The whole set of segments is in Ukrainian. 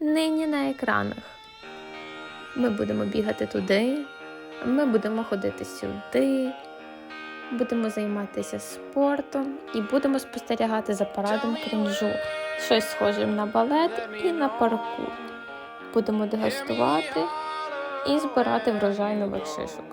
нині на екранах. Ми будемо бігати туди, ми будемо ходити сюди, будемо займатися спортом і будемо спостерігати за парадом крінжу, щось схожим на балет і на паркур. Будемо дегустувати і збирати врожай нових шишок.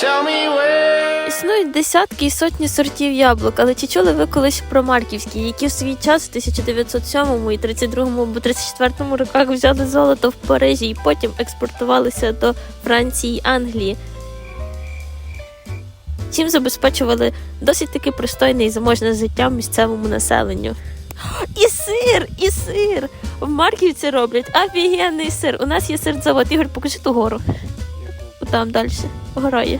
Tell me where Існують десятки і сотні сортів яблук, але чи чули ви колись про марківські, які в свій час в 1907 і 32 або 34 роках взяли золото в Парижі і потім експортувалися до Франції й Англії. Чим забезпечували досить таки пристойне і заможне життя місцевому населенню. І сир, і сир! В Марківці роблять офігенний сир. У нас є сирзавод. Ігор, покажи ту гору. Там далі. Гора є.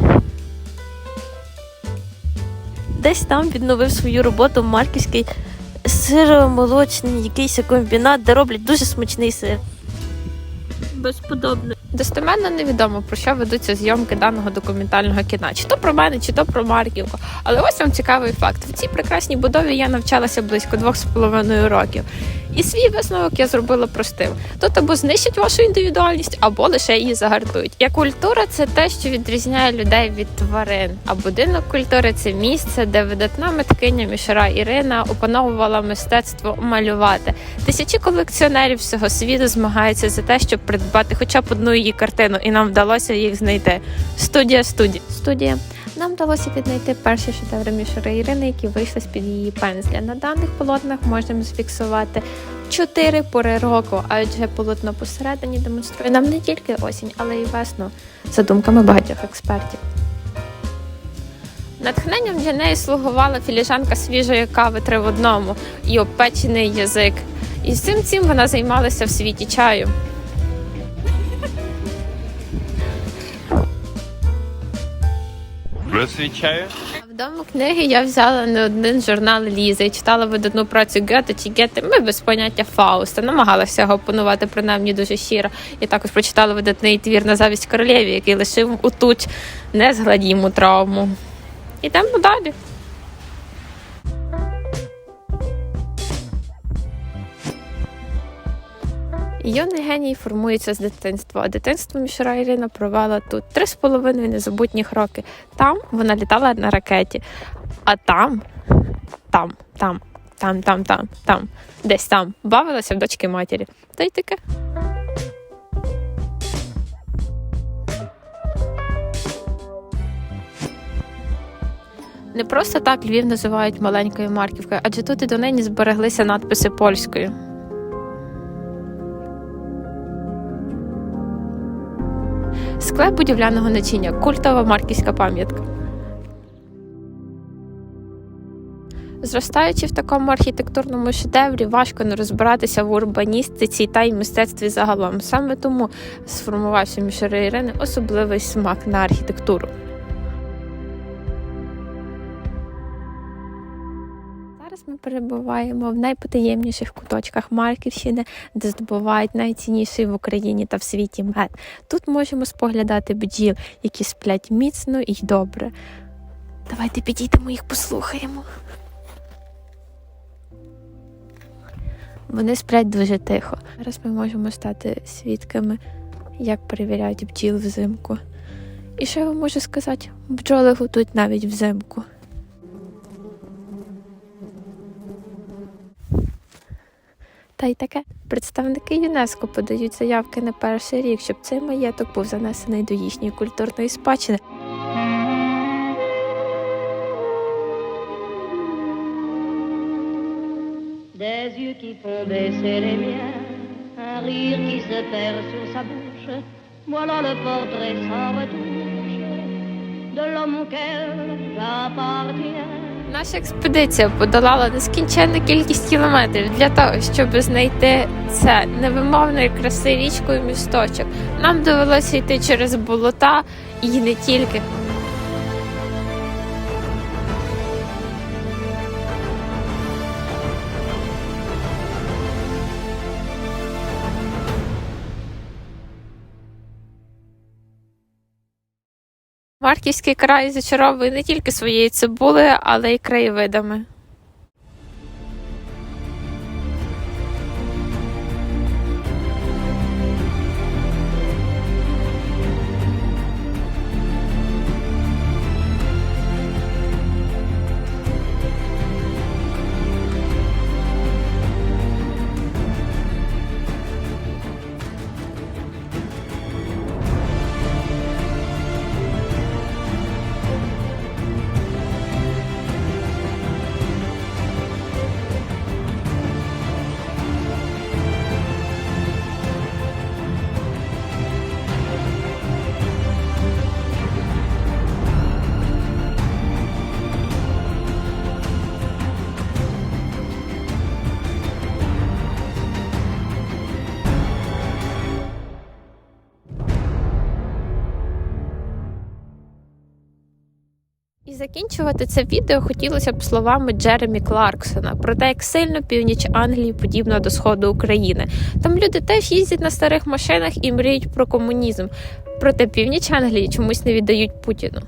Десь там відновив свою роботу марківський сиромолочний якийсь комбінат, де роблять дуже смачний сир. Безподобно. Достеменно невідомо про що ведуться зйомки даного документального кіна, чи то про мене, чи то про Марківку. Але ось вам цікавий факт: в цій прекрасній будові я навчалася близько двох з половиною років. І свій висновок я зробила простим: тут або знищать вашу індивідуальність, або лише її загартують. Як культура це те, що відрізняє людей від тварин. А будинок культури це місце, де видатна миткиня мішара Ірина опановувала мистецтво малювати. Тисячі колекціонерів всього світу змагаються за те, щоб придбати хоча б одну її картину, і нам вдалося їх знайти. Студія студія. Студія. Нам вдалося віднайти перші шедеври мішари Ірини, які вийшли з під її пензля. На даних полотнах можемо зафіксувати чотири пори року, адже полотно посередині демонструє нам не тільки осінь, але й весну, за думками багатьох експертів. Натхненням для неї слугувала філіжанка свіжої кави три в одному і обпечений язик. І всім цим вона займалася в світі чаю. Розсвічаю. Вдома книги я взяла не один журнал Лізи читала видатну працю Гете чи Гете. Ми без поняття Фауста. Намагалася його опанувати принаймні дуже щиро. І також прочитала видатний твір на завість королєві, який лишив утуть незгладіму травму. Ідемо далі. Юний геній формується з дитинства. А дитинство Мішура Ірина провела тут три з половиною незабутніх роки. Там вона літала на ракеті, а там, там, там, там, там, там, там, десь там бавилася в дочки матері. Та й таке. Не просто так Львів називають маленькою марківкою, адже тут і донині збереглися надписи польською. Склеп будівляного начиння культова марківська пам'ятка. Зростаючи в такому архітектурному шедеврі, важко не розбиратися в урбаністиці та й мистецтві загалом. Саме тому сформувався між Ірини особливий смак на архітектуру. Перебуваємо в найпотаємніших куточках Марківщини, де здобувають найцінніший в Україні та в світі мед. Тут можемо споглядати бджіл, які сплять міцно і добре. Давайте підійдемо їх послухаємо. Вони сплять дуже тихо. Зараз ми можемо стати свідками, як перевіряють бджіл взимку. І що я вам можу сказати? Бджоли готують навіть взимку. Та й таке. Представники ЮНЕСКО подають заявки на перший рік, щоб цей маєток був занесений до їхньої культурної спадщини. L'homme auquel j'appartiens. Наша експедиція подолала нескінченну кількість кілометрів для того, щоб знайти це невимовної краси річкою місточок. Нам довелося йти через болота і не тільки. Марківський край зачаровує не тільки своєю цибулею, але й краєвидами. Закінчувати це відео хотілося б словами Джеремі Кларксона про те, як сильно північ Англії подібна до сходу України. Там люди теж їздять на старих машинах і мріють про комунізм. Проте північ Англії чомусь не віддають Путіну.